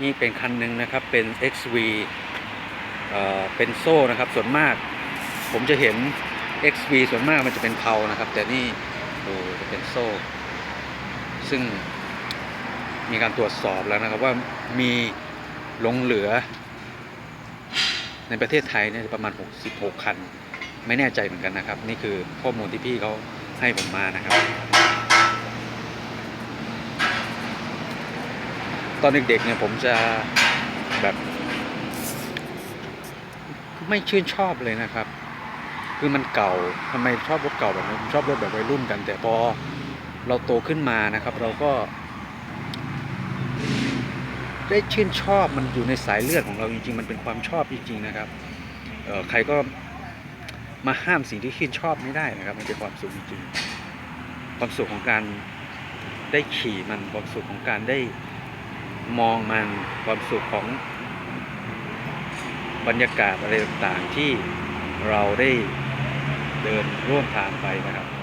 นี่เป็นคันหนึ่งนะครับเป็น XV เอ่อเป็นโซ่นะครับส่วนมาก ผมจะเห็น XV ส่วนมากมันจะเป็นเพานะครับ แต่นี่ดูจะเป็นโซ่ ซึ่งมีการตรวจสอบแล้วนะครับว่ามีหลงเหลือ ในประเทศไทยเนี่ยประมาณ 66 คัน ไม่แน่ใจเหมือนกันนะครับ นี่คือข้อมูลที่พี่เขาให้ผมมานะครับ ตอนเด็กๆเนี่ยผมจะแบบไม่ชื่นชอบเลยนะครับ คือมันเก่าทำไมชอบรถเก่าแบบนี้ผมชอบรถแบบวัยรุ่นกัน แต่พอเราโตขึ้นมานะครับ เราก็ ได้ชื่นชอบมันอยู่ในสายเลือดของเราจริงๆ มันเป็นความชอบจริงๆนะครับเออใครก็มาห้ามสิ่งที่ชื่นชอบไม่ได้นะครับ มันเป็นความสุขจริงๆความสุขของการได้ขี่มันความสุขของการได้ มองมันความสุขของบรรยากาศอะไรต่างๆที่เราได้เดินร่วมทางไปนะครับ